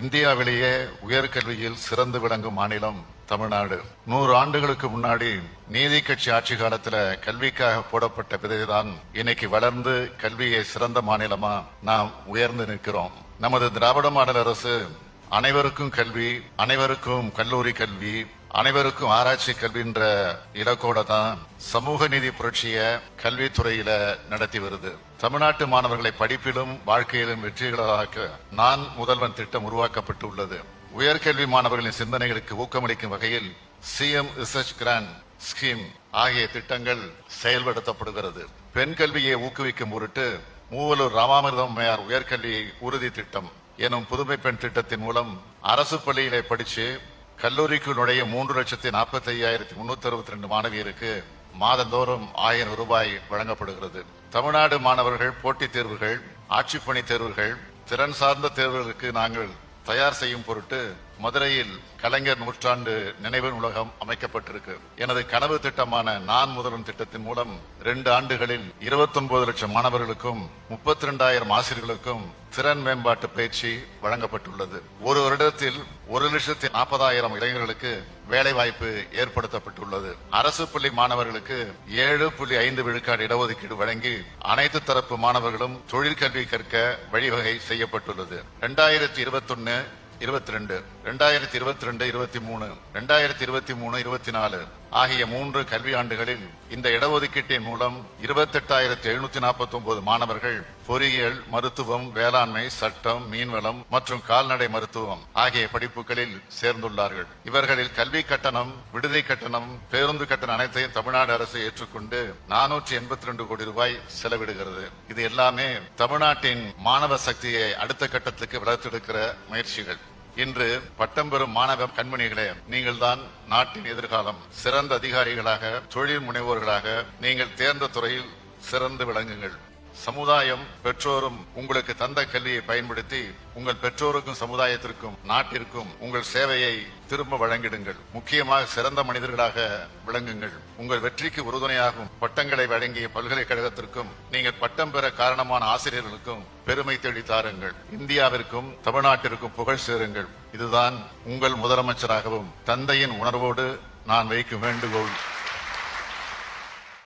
இந்தியாவிலேயே உயர்கல்வியில் சிறந்து விளங்கும் மாநிலம் தமிழ்நாடு. நூறு ஆண்டுகளுக்கு முன்னாடி நீதி கட்சி ஆட்சி காலத்துல கல்விக்காக போடப்பட்ட விதைதான் இன்னைக்கு வளர்ந்து கல்வியை சிறந்த மாநிலமா நாம் உயர்ந்து நிற்கிறோம். நமது திராவிட மாடல் அரசு அனைவருக்கும் கல்வி அனைவருக்கும் கல்லூரி கல்வி அனைவருக்கும் ஆராய்ச்சி கல்வின்ற இலக்கோட தான் சமூக நீதி புரட்சிய கல்வித்துறையில நடத்தி வருது. தமிழ்நாட்டு மாணவர்களை படிப்பிலும் வாழ்க்கையிலும் வெற்றிகளாக நான் முதல்வன் திட்டம் உருவாக்கப்பட்டு உள்ளது உயர்கல்வி மாணவர்களின் சிந்தனைகளுக்கு ஊக்கமளிக்கும் வகையில் சிஎம் ரிசர்ச் கிராண்ட் ஸ்கீம் ஆகிய திட்டங்கள் செயல்படுத்தப்படுகிறது. பெண் கல்வியை ஊக்குவிக்கும் பொருட்டு மூவலூர் ராமாமிர்தம் மேயார் உயர்கல்வி உறுதி திட்டம் எனும் புதுமை பெண் திட்டத்தின் மூலம் அரசு பள்ளியிலே படிச்சு கல்லூரிக்கு நுழைய மூன்று லட்சத்தி நாற்பத்தி ஐயாயிரத்தி முன்னூத்தி அறுபத்தி ரெண்டு மாணவியருக்கு மாதந்தோறும் ஆயிரம் ரூபாய் வழங்கப்படுகிறது. தமிழ்நாடு மாணவர்கள் போட்டித் தேர்வுகள் ஆட்சிப்பணி தேர்வுகள் திறன் சார்ந்த தேர்வுகளுக்கு நாங்கள் தயார் செய்யும் பொருட்டு மதுரையில் கலைஞர் நூற்றாண்டு நினைவு நூலகம் அமைக்கப்பட்டிருக்கு. எனது கனவு திட்டமான நான் முதல்வன் திட்டத்தின் மூலம் ரெண்டு ஆண்டுகளில் 29 லட்சம் மாணவர்களுக்கும் முப்பத்தி இரண்டாயிரம் ஆசிரியர்களுக்கும் திறன் மேம்பாட்டு பயிற்சி வழங்கப்பட்டுள்ளது. ஒரு வருடத்தில் ஒரு லட்சத்தி நாற்பதாயிரம் இளைஞர்களுக்கு வேலை வாய்ப்பு ஏற்படுத்தப்பட்டுள்ளது. அரசு பள்ளி மாணவர்களுக்கு ஏழு புள்ளி ஐந்து விழுக்காடு இடஒதுக்கீடு வழங்கி அனைத்து தரப்பு மாணவர்களும் தொழிற்கல்வி கற்க வழிவகை செய்யப்பட்டுள்ளது. இரண்டாயிரத்தி இருபத்தொன்னு இருபத்தி ரெண்டு ரெண்டாயிரத்தி இருபத்தி ரெண்டு இருபத்தி மூணு ரெண்டாயிரத்தி இருபத்தி மூணு இருபத்தி நாலு ஆகிய மூன்று கல்வியாண்டுகளில் இந்த இடஒதுக்கீட்டின் மூலம் இருபத்தெட்டாயிரத்தி எழுநூத்தி நாற்பத்தி ஒன்பது மாணவர்கள் பொறியியல் மருத்துவம் வேளாண்மை சட்டம் மீன்வளம் மற்றும் கால்நடை மருத்துவம் ஆகிய படிப்புகளில் சேர்ந்துள்ளார்கள். இவர்களில் கல்வி கட்டணம் விடுதி கட்டணம் பேருந்து கட்டணம் அனைத்தையும் தமிழ்நாடு அரசு ஏற்றுக்கொண்டு நானூற்றி எண்பத்தி ரெண்டு கோடி ரூபாய் செலவிடுகிறது. இது எல்லாமே தமிழ்நாட்டின் மாணவ சக்தியை அடுத்த கட்டத்துக்கு வளர்த்தெடுக்கிற முயற்சிகள். இன்று பட்டம் பெறும் மாணவ கண்மணிகளே நீங்கள் தான் நாட்டின் எதிர்காலம். சிறந்த அதிகாரிகளாக தொழில் முனைவோர்களாக நீங்கள் தேர்ந்த துறையில் சிறந்து விளங்குங்கள். சமுதாயம் பெற்றோரும் உங்களுக்கு தந்த கல்வியை பயன்படுத்தி உங்கள் பெற்றோருக்கும் சமுதாயத்திற்கும் நாட்டிற்கும் உங்கள் சேவையை திரும்ப வழங்கிடுங்கள். முக்கியமாக சிறந்த மனிதர்களாக விளங்குங்கள். உங்கள் வெற்றிக்கு உறுதுணையாகும் பட்டங்களை வழங்கிய பல்கலைக்கழகத்திற்கும் நீங்கள் பட்டம் பெற காரணமான ஆசிரியர்களுக்கும் பெருமை தேடி தாருங்கள். இந்தியாவிற்கும் தமிழ்நாட்டிற்கும் புகழ் சேருங்கள். இதுதான் உங்கள் முதலமைச்சராகவும் தந்தையின் உணர்வோடு நான் வைக்கும் வேண்டுகோள்.